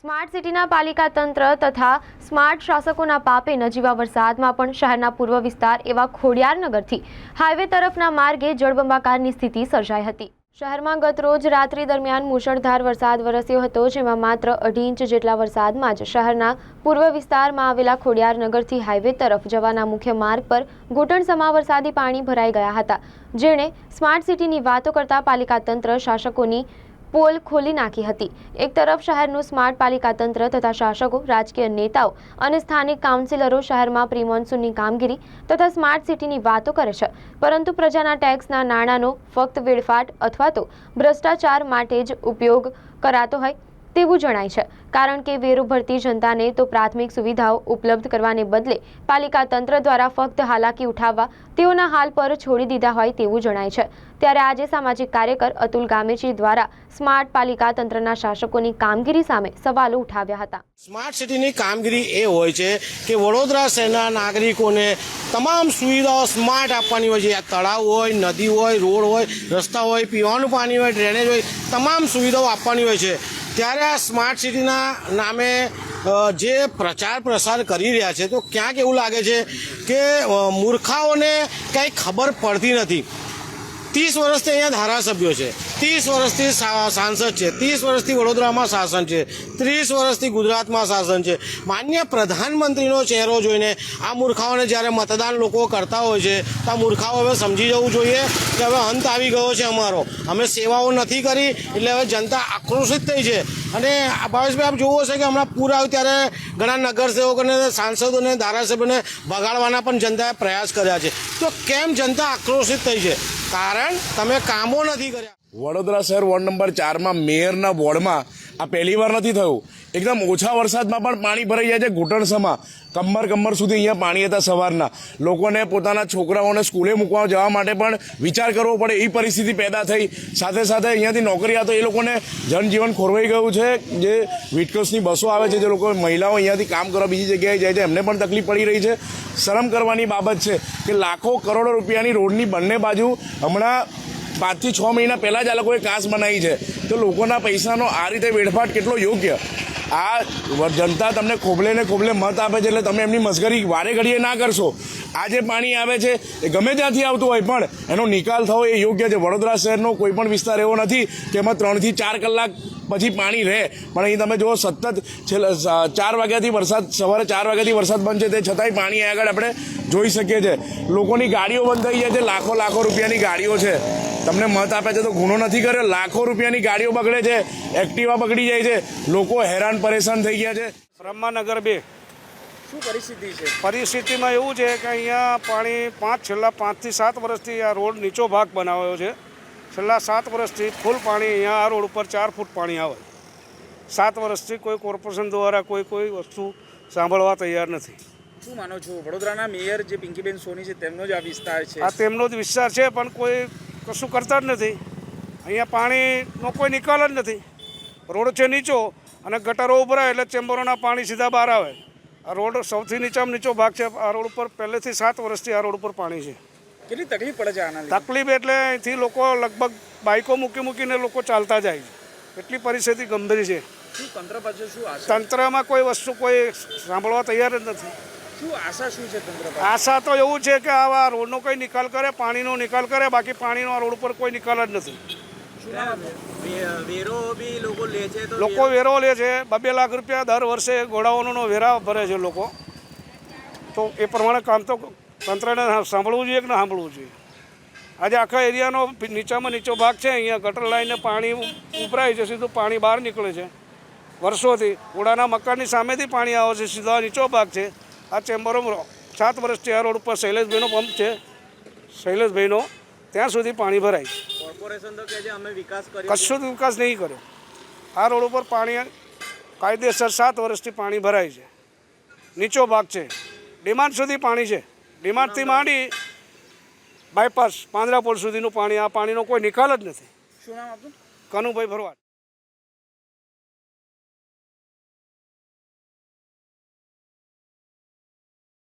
Smart સિટીના પાલિકા તંત્ર તથા સ્માર્ટ શાસકોના પાપે નજીવા વરસાદમાં પણ શહેરના પૂર્વ વિસ્તાર એવા ખોડિયારનગરથી હાઈવે તરફના માર્ગે જળબંબાકારની સ્થિતિ સર્જાઈ હતી. શહેરમાં ગત રોજ રાત્રિ દરમિયાન મુશળધાર વરસાદ વરસ્યો હતો, જેમાં માત્ર અઢી ઇંચ જેટલા વરસાદમાં જ શહેરના પૂર્વ વિસ્તારમાં આવેલા ખોડિયારનગરથી હાઈવે તરફ જવાના મુખ્ય માર્ગ પર ઘૂંટણસમા વરસાદી પાણી ભરાઈ ગયા હતા. જેણે સ્માર્ટ સિટીની વાતો કરતા પાલિકા તંત્ર, શાસકોની પોલ ખોલી નાખી હતી. એક તરફ શહેરનું સ્માર્ટ પાલિકા તંત્ર તથા શાસકો, રાજકીય નેતાઓ અને સ્થાનિક કાઉન્સિલરો શહેરમાં પ્રી મોન્સૂનની કામગીરી તથા સ્માર્ટ સિટીની વાતો કરે છે. પરંતુ પ્રજાના ટેક્સના નાણાંનો ફક્ત વેડફાટ અથવા તો ભ્રષ્ટાચાર માટે જ ઉપયોગ કરાતો હોય તેવું જણાય છે. કારણ કે વેરો ભરતી જનતાને તો પ્રાથમિક સુવિધાઓ ઉપલબ્ધ કરવાને બદલે પાલિકા તંત્ર દ્વારા ફક્ત હાલાકી ઉઠાવવા તેઓના હાલ પર છોડી દીધા હોય તેવું જણાય છે. ત્યારે આજે સામાજિક કાર્યકર અતુલ ગામેજી દ્વારા સ્માર્ટ પાલિકા તંત્રના શાસકોની કામગીરી સામે સવાલો ઉઠાવ્યા હતા. સ્માર્ટ સિટીની કામગીરી એ હોય છે કે વડોદરા શહેરના નાગરિકોને તમામ સુવિધાઓ સ્માર્ટ આપવાની હોય છે. તળાવ હોય, નદી હોય, રોડ હોય, રસ્તા હોય, પીવાનું પાણી હોય, ડ્રેનેજ હોય, તમામ સુવિધાઓ આપવાની હોય છે. ત્યારે આ સ્માર્ટ સિટીના નામે જે પ્રચાર પ્રસાર કરી રહ્યા છે, તો ક્યાંક એવું લાગે છે કે મૂર્ખાઓને કંઈ ખબર પડતી નથી. ત્રીસ વર્ષથી અહીંયા ધારાસભ્યો છે. ત્રીસ વર્ષથી સાંસદ છે. ત્રીસ વર્ષથી વડોદરામાં શાસન છે. ત્રીસ વર્ષથી ગુજરાતમાં શાસન છે. માન્ય પ્રધાનમંત્રીનો ચહેરો જોઈને આ મૂર્ખાઓને જ્યારે મતદાન લોકો કરતા હોય છે, તો આ મૂર્ખાઓ હવે સમજી જવું જોઈએ કે હવે અંત આવી ગયો છે અમારો. અમે સેવાઓ નથી કરી, એટલે હવે જનતા આક્રોશિત થઈ છે. અને ભાવેશભાઈ, આપ જોવો છે કે હમણાં પૂર આવ્યું ત્યારે ઘણા નગરસેવકોને સાંસદોને ધારાસભ્યોને ભગાડવાના પણ જનતાએ પ્રયાસ કર્યા છે. તો કેમ જનતા આક્રોશિત થઈ છે? કારણ તમે કામો નથી કર્યા. વડોદરા શહેર વોર્ડ નંબર ચારમાં મેયરના વોર્ડમાં આ પહેલી વાર નથી થયું. એકદમ ઓછા વરસાદમાં પણ પાણી ભરાઈ જાય છે ઘૂંટણસમાં. કમર કમર સુધી અહીંયા પાણી હતા સવારના. લોકોને પોતાના છોકરાઓને સ્કૂલે મૂકવા જવા માટે પણ વિચાર કરવો પડે. એ પરિસ્થિતિ પેદા થઈ. સાથે સાથે અહીંયાથી નોકરીયાતો એ લોકોને જનજીવન ખોરવાઈ ગયું છે. જે વિટકોસની બસો આવે છે, જે લોકો મહિલાઓ અહીંયાથી કામ કરવા બીજી જગ્યાએ જાય છે, એમને પણ તકલીફ પડી રહી છે. શરમ કરવાની બાબત છે કે લાખો કરોડો રૂપિયાની રોડની બંને બાજુ હમણાં પાંચથી છ મહિના પહેલાં જ આ લોકોએ કાસ બનાવી છે. તો લોકોના પૈસાનો આ રીતે વેડફાટ કેટલો યોગ્ય? આ જનતા તમને ખોબલે ને ખોબલે મત આપે છે એટલે તમે એમની મસ્કરી વારે ઘડીએ ના કરશો. આ જે પાણી આવે છે, એ ગમે ત્યાંથી આવતું હોય પણ એનો નિકાલ થવો એ યોગ્ય છે. વડોદરા શહેરનો કોઈ પણ વિસ્તાર એવો નથી કે એમાં ત્રણથી ચાર કલાક પછી પાણી રહે. પણ અહીં તમે જુઓ સતત છેલ્લા ચાર વાગ્યાથી વરસાદ, સવારે ચાર વાગ્યાથી વરસાદ બંધ છે તે છતાંય પાણી આગળ આપણે જોઈ શકીએ છીએ. લોકોની ગાડીઓ બંધ થઈ જાય છે. લાખો લાખો રૂપિયાની ગાડીઓ છે. તમને મત આપે છે તો ગુનો નથી કર્યો. લાખો રૂપિયાની ગાડીઓ બગડે છે. એક્ટિવા બગડી જાય છે. લોકો હેરાન પરેશાન થઈ ગયા છે. બ્રહ્માનગર બે. શું પરિસ્થિતિ છે? પરિસ્થિતિમાં એવું છે કે અહીંયા પાણી પાંચ છેલ્લા પાંચથી સાત વર્ષથી આ રોડ નીચો ભાગ બનાવ્યો છે. છેલ્લા સાત વર્ષથી ફૂલ પાણી અહીંયા આ રોડ ઉપર ચાર ફૂટ પાણી આવે. સાત વર્ષથી કોઈ કોર્પોરેશન દ્વારા કોઈ કોઈ વસ્તુ સાંભળવા તૈયાર નથી. શું માનો છો? વડોદરાના મેયર જે પિંકીબેન સોની છે તેમનો જ આ વિસ્તાર છે. આ તેમનો જ વિસ્તાર છે પણ કોઈ કશું કરતા જ નથી. અહીંયા પાણીનો કોઈ નિકાલ જ નથી. રોડ છે નીચો અને ગટરો ઉભરાય એટલે ચેમ્બરોના પાણી સીધા બહાર આવે. આ રોડ સૌથી નીચામાં નીચો ભાગ છે. આ રોડ ઉપર પહેલેથી સાત વર્ષથી આ રોડ ઉપર પાણી છે. કેટલી તકલીફ પડે છે આના તકલીફ એટલે અહીંથી લોકો લગભગ બાઇકો મૂકી મૂકીને લોકો ચાલતા જાય છે. એટલી પરિસ્થિતિ ગંભીર છે. તંત્રમાં કોઈ વસ્તુ કોઈ સાંભળવા તૈયાર જ નથી. આશા શું છે તંત્ર પાસે આશા તો એવું છે કે આવા રોડનો કોઈ નિકાલ કરે પાણીનો નિકાલ કરે બાકી પાણીનો આ રોડ ઉપર કોઈ નિકાલ જ નથી. લોકો લે છે તો લોકો વેરો લે છે. બબે લાખ રૂપિયા દર વર્ષે ઘોડાઓનો વેરા ભરે છે લોકો. તો એ પ્રમાણે કામ તો તંત્રને સાંભળવું જોઈએ કે ના સાંભળવું જોઈએ? આજે આખા એરિયાનો નીચામાં નીચો ભાગ છે. અહીંયા ગટર લાઈને પાણી ઉભરાય છે સીધું પાણી બહાર નીકળે છે. વર્ષોથી ઓડાના મકાનની સામેથી પાણી આવે છે સીધો નીચો ભાગ છે. આ ચેમ્બરો સાત વર્ષથી આ રોડ ઉપર શૈલેષભાઈનો પંપ છે. શૈલેષભાઈનો ત્યાં સુધી પાણી ભરાય છે. કોર્પોરેશન તો કહે છે અમે વિકાસ કર્યો કશું જ વિકાસ નહીં કર્યો. આ રોડ ઉપર પાણી કાયદેસર સાત વર્ષથી પાણી ભરાય છે. નીચો ભાગ છે. ડિમાન્ડ સુધી પાણી છે. ડિમાન્ડથી માંડી બાયપાસ પાંદરાપોળ સુધીનું પાણી આ પાણીનો કોઈ નિકાલ જ નથી. શું નામ આપણું કનુભાઈ ભરવાડ.